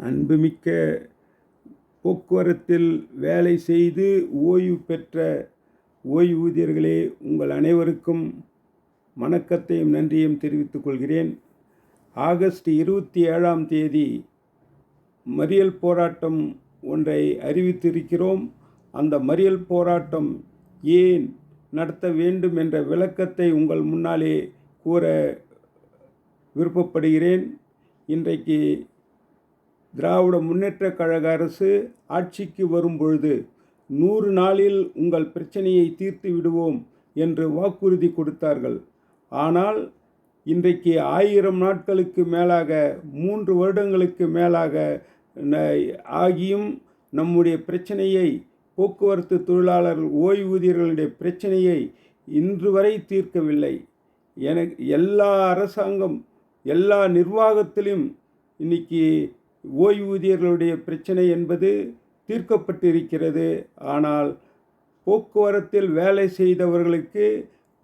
அன்புமிக்க போக்குவரத்தில் வேலை செய்து ஓய்வு பெற்ற ஓய்வூதியர்களே உங்கள் அனைவருக்கும் வணக்கத்தையும் நன்றியும் தெரிவித்துக் கொள்கிறேன். ஆகஸ்ட் இருபத்தி ஏழாம் தேதி மறியல் போராட்டம் ஒன்றை அறிவித்திருக்கிறோம். அந்த மறியல் போராட்டம் ஏன் நடத்த வேண்டும் என்ற விளக்கத்தை உங்கள் முன்னாலே கூற விருப்பப்படுகிறேன். இன்றைக்கு திராவிட முன்னேற்றக் கழக அரசு ஆட்சிக்கு வரும் பொழுது நூறு நாளில் உங்கள் பிரச்சனையை தீர்த்து விடுவோம் என்று வாக்குறுதி கொடுத்தார்கள். ஆனால் இன்றைக்கு ஆயிரம் நாட்களுக்கு மேலாக மூன்று வருடங்களுக்கு மேலாக ந- ஆகியும் நம்முடைய பிரச்சனையை போக்குவரத்து தொழிலாளர்கள் ஓய்வூதியர்களுடைய பிரச்சனையை இன்று வரை தீர்க்கவில்லை. எனக்கு எல்லா அரசாங்கம் எல்லா நிர்வாகத்திலும் இன்னைக்கு ஓய்வூதியர்களுடைய பிரச்சனை என்பது தீர்க்கப்பட்டிருக்கிறது. ஆனால் போக்குவரத்தில் வேலை செய்தவர்களுக்கு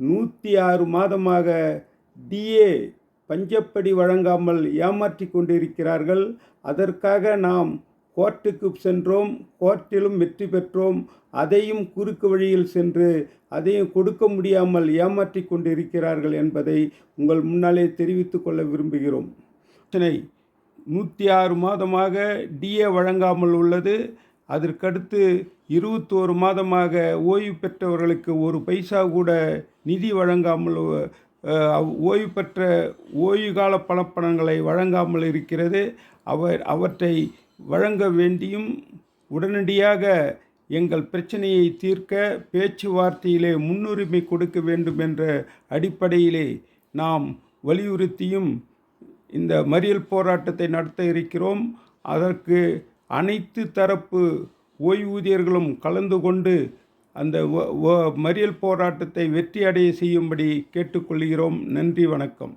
நூற்றி ஆறு மாதமாக டிஏ பஞ்சப்படி வழங்காமல் ஏமாற்றி கொண்டிருக்கிறார்கள். அதற்காக நாம் கோர்ட்டுக்கு சென்றோம். கோர்ட்டிலும் வெற்றி பெற்றோம். அதையும் குறுக்கு வழியில் சென்று அதையும் கொடுக்க முடியாமல் ஏமாற்றி கொண்டிருக்கிறார்கள் என்பதை உங்கள் முன்னாலே தெரிவித்துக் கொள்ள விரும்புகிறோம். பிரச்சனை நூற்றி ஆறு மாதமாக டிஏ வழங்காமல் உள்ளது. அதற்கடுத்து இருபத்தோரு மாதமாக ஓய்வு பெற்றவர்களுக்கு ஒரு பைசா கூட நிதி வழங்காமல் ஓய்வு பெற்ற ஓய்வு கால பணப்பணங்களை வழங்காமல் இருக்கிறது. அவர் அவற்றை வழங்க வேண்டியும் உடனடியாக எங்கள் பிரச்சனையை தீர்க்க பேச்சுவார்த்தையிலே முன்னுரிமை கொடுக்க வேண்டும் என்ற அடிப்படையிலே நாம் வலியுறுத்தியும் இந்த மறியல் போராட்டத்தை நடத்த இருக்கிறோம். அதற்கு அனைத்து தரப்பு ஓய்வூதியர்களும் கலந்து கொண்டு அந்த மறியல் போராட்டத்தை வெற்றி அடைய செய்யும்படி கேட்டுக்கொள்கிறோம். நன்றி வணக்கம்.